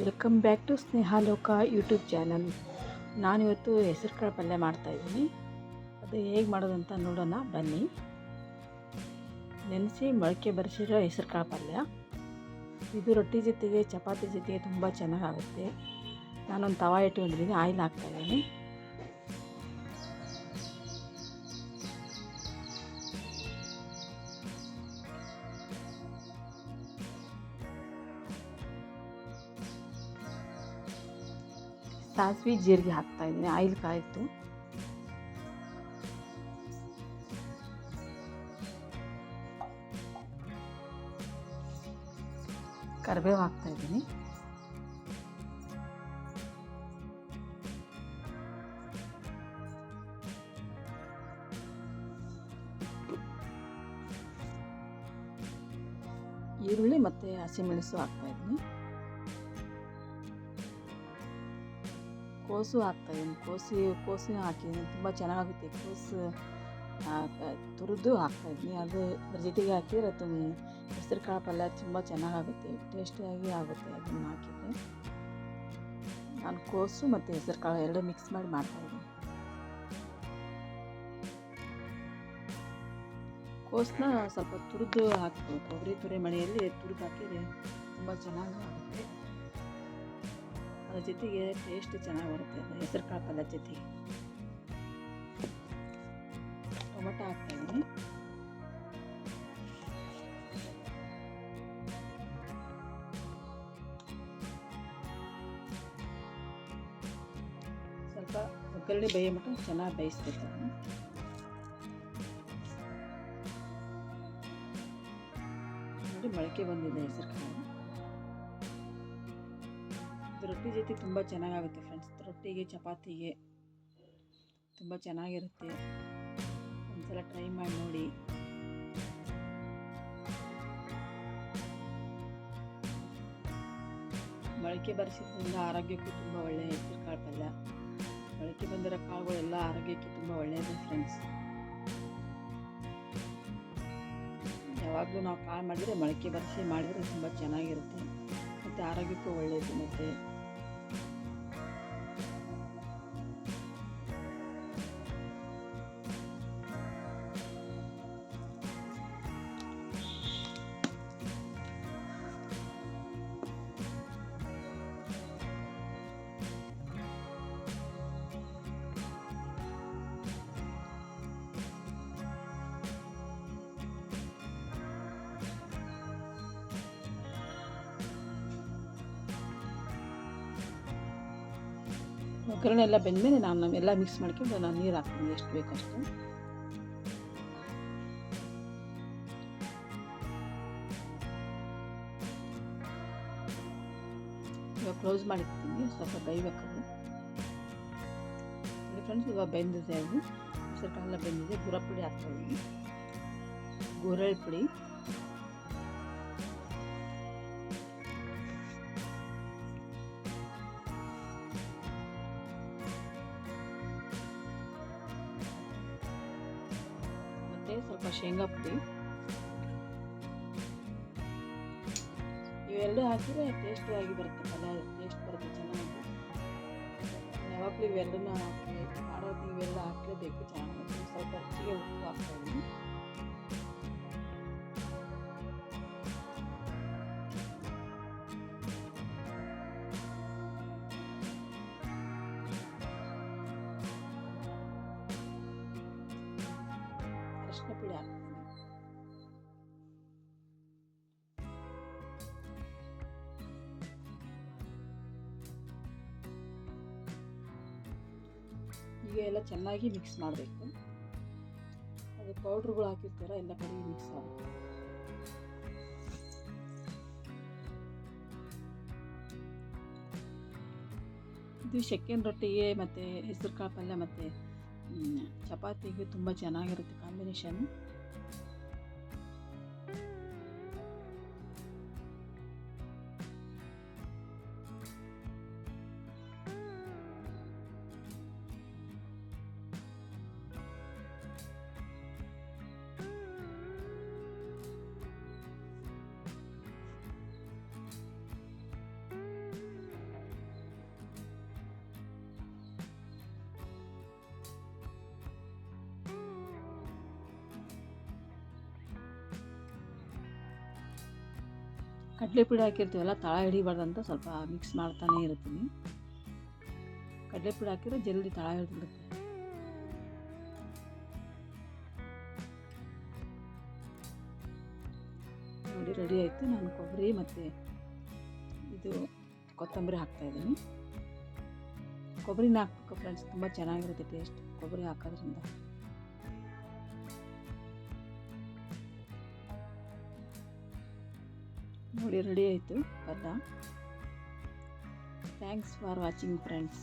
Welcome back to Snehaloka YouTube channel ನಾನಿವತ್ತು ಹೆಸರು ಕಾಳು ಪಲ್ಯ ಮಾಡ್ತಾಯಿದ್ದೀನಿ ಅದು ಹೇಗೆ ಮಾಡೋದು ಅಂತ ನೋಡೋಣ, ಬನ್ನಿ. ನೆನೆಸಿ ಮೊಳಕೆ ಬರೆಸಿರೋ ಹೆಸರು ಕಾಳು ಪಲ್ಯ ಇದು ರೊಟ್ಟಿ ಜೊತೆಗೆ, ಚಪಾತಿ ಜೊತೆಗೆ ತುಂಬ ಚೆನ್ನಾಗಾಗುತ್ತೆ. ನಾನೊಂದು ತವಾ ಇಟ್ಕೊಂಡಿದ್ದೀನಿ, ಆಯಿಲ್ ಹಾಕ್ತಾಯಿದ್ದೀನಿ ಸಾಸಿವೆ ಜೀರಿಗೆ ಹಾಕ್ತಾ ಇದ್ದೀನಿ ಆಯಿಲ್ ಕಾಯಿತು ಕರಿಬೇವು ಹಾಕ್ತಾ ಇದ್ದೀನಿ. ಈರುಳ್ಳಿ ಮತ್ತು ಹಸಿಮೆಣಸು ಹಾಕ್ತಾ ಕೋಸು ಹಾಕ್ತಾಯಿದ್ದೀನಿ ಕೋಸಿ ಕೋಸಿನೂ ಹಾಕಿದ್ದೀನಿ ತುಂಬ ಚೆನ್ನಾಗುತ್ತೆ ಕೋಸು ತುರಿದು ಹಾಕ್ತಾಯಿದ್ದೀನಿ ಅದು ಅದ್ರ ಜೊತೆಗೆ ಹಾಕಿದರೆ ತುಂಬ ಹೆಸರು ಕಾಳು ಪಲ್ಯ ತುಂಬ ಚೆನ್ನಾಗಾಗುತ್ತೆ. ಟೇಸ್ಟಿಯಾಗಿ ಆಗುತ್ತೆ ಅದನ್ನು ಹಾಕಿದರೆ ನಾನು ಕೋಸು ಮತ್ತು ಹೆಸರು ಕಾಳು ಎರಡು ಮಿಕ್ಸ್ ಮಾಡಿ ಮಾಡ್ತಾಯಿದ್ದೀನಿ ಕೋಸನ್ನ ಸ್ವಲ್ಪ ತುರಿದು ಹಾಕ್ಬೇಕು ಕೊಬ್ಬರಿ ತುರಿ ಮನೆಯಲ್ಲಿ ತುರಿದು ಹಾಕಿದರೆ ತುಂಬ ಚೆನ್ನಾಗಿ ಆಗುತ್ತೆ ಅದ್ರ ಜೊತೆಗೆ ಟೇಸ್ಟ್ ಚೆನ್ನಾಗಿ ಬರುತ್ತೆ. ಅದು ಹೆಸರು ಕಾಳು ಪಲ್ಯ ಜೊತೆಗೆ ಟೊಮೆಟೊ ಹಾಕ್ತಾಯಿದ್ದೀನಿ ಸ್ವಲ್ಪ ಒಗ್ಗರಣೆ ಬೇಯೋ ಮಟ್ಟ ಚೆನ್ನಾಗಿ ಬೇಯಿಸ್ಬೇಕು. ನೋಡಿ ಮೊಳಕೆ ಬಂದಿದೆ ಹೆಸರು ಕಾಳು. ರೊಟ್ಟಿ ಜೊತೆ ತುಂಬ ಚೆನ್ನಾಗಾಗುತ್ತೆ ಫ್ರೆಂಡ್ಸ್ ರೊಟ್ಟಿಗೆ, ಚಪಾತಿಗೆ ತುಂಬ ಚೆನ್ನಾಗಿರುತ್ತೆ. ಒಂದ್ಸಲ ಟ್ರೈ ಮಾಡಿ ನೋಡಿ. ಮೊಳಕೆ ಬರೆಸಿದ್ರಿಂದ ಆರೋಗ್ಯಕ್ಕೂ ತುಂಬ ಒಳ್ಳೆಯ ಹೆಸರು ಕಾಳು ಪಲ್ಯ ಮೊಳಕೆ ಬಂದಿರೋ ಕಾಳುಗಳೆಲ್ಲ ಆರೋಗ್ಯಕ್ಕೆ ತುಂಬ ಒಳ್ಳೆಯದು ಫ್ರೆಂಡ್ಸ್ ಯಾವಾಗಲೂ ನಾವು ಕಾಳು ಮಾಡಿದರೆ ಮೊಳಕೆ ಬರೆಸಿ ಮಾಡಿದರೆ ತುಂಬ ಚೆನ್ನಾಗಿರುತ್ತೆ. ಮತ್ತು ಆರೋಗ್ಯಕ್ಕೂ ಒಳ್ಳೆಯದು ಮತ್ತು ಒಗ್ಗರಣೆ ಎಲ್ಲ ಬೆಂದಮೇಲೆ ನಾನು ಎಲ್ಲ ಮಿಕ್ಸ್ ಮಾಡ್ಕೊಂಡು ನಾನು ನೀರು ಹಾಕ್ತೀನಿ. ಎಷ್ಟು ಬೇಕಷ್ಟು ಇವಾಗ ಕ್ಲೋಸ್ ಮಾಡಿರ್ತೀನಿ. ಸ್ವಲ್ಪ ಬೇಯ್ಬೇಕದು. ಫ್ರೆಂಡ್ಸ್ ಇವಾಗ ಬೆಂದಿದೆ ಅದು. ಸ್ವಲ್ಪ ಎಲ್ಲ ಬೆಂದಿದೆ. ಗುರ ಪುಡಿ ಹಾಕ್ತಾಯಿದ್ದೀನಿ ಗುರಳ್ ಪುಡಿ. ಮತ್ತು ಸ್ವಲ್ಪ ಶೇಂಗಾ ಪುಡಿ. ಇವೆರಡು ಹಾಕಿದರೆ ಟೇಸ್ಟಿಯಾಗಿ ಬರುತ್ತೆ ಪಲ್ಯ ಟೇಸ್ಟ್ ಬರುತ್ತೆ ಚೆನ್ನಾಗಿ. ಯಾವಾಗಲೂ ಇವೆರಡನ್ನ ಮಾಡೋದು ಇವೆಲ್ಲ ಹಾಕಲೇಬೇಕು, ಚೆನ್ನಾಗಿ. ಸ್ವಲ್ಪ ರುಚಿಗೆ ಉಪ್ಪು ಹಾಕ್ತಾಯಿದ್ದೀನಿ ಪುಡಿ ಎಲ್ಲ ಚೆನ್ನಾಗಿ ಮಿಕ್ಸ್ ಮಾಡಬೇಕು. ಅದು ಪೌಡ್ರುಗಳು ಹಾಕಿರ್ತಾರ, ಎಲ್ಲ ಕಡೆ ಮಿಕ್ಸ್ ಆಗುತ್ತೆ. ಇದು ಶೆಕೆನ್ ರೊಟ್ಟಿಗೆ ಮತ್ತು ಹೆಸರು ಕಾಳು ಪಲ್ಯ ಮತ್ತು ಚಪಾತಿಗೆ ತುಂಬ ಚೆನ್ನಾಗಿರುತ್ತೆ ಕಾಂಬಿನೇಷನ್ ಕಡಲೆ ಪುಡಿ ಹಾಕಿರ್ತೀವಲ್ಲ, ತಳ ಹಿಡಿಬಾರ್ದಂತ ಸ್ವಲ್ಪ ಮಿಕ್ಸ್ ಮಾಡ್ತಾನೆ ಇರ್ತೀನಿ. ಕಡಲೆ ಪುಡಿ ಹಾಕಿದ್ರೆ ಜಲ್ದಿ ತಳ ಹಿಡಿದ್ಬಿಡುತ್ತೆ. ನೋಡಿ ರೆಡಿ ಆಯಿತು. ನಾನು ಕೊಬ್ಬರಿ ಮತ್ತು ಇದು ಕೊತ್ತಂಬರಿ ಹಾಕ್ತಾಯಿದ್ದೀನಿ ಕೊಬ್ಬರಿನ ಹಾಕ್ಬೇಕು ಫ್ರೆಂಡ್ಸ್ ತುಂಬ ಚೆನ್ನಾಗಿರುತ್ತೆ ಟೇಸ್ಟ್ ಕೊಬ್ಬರಿ ಹಾಕೋದ್ರಿಂದ. ನೋಡಿ ರೆಡಿ ಆಯಿತು. ಪದ. Thanks for watching friends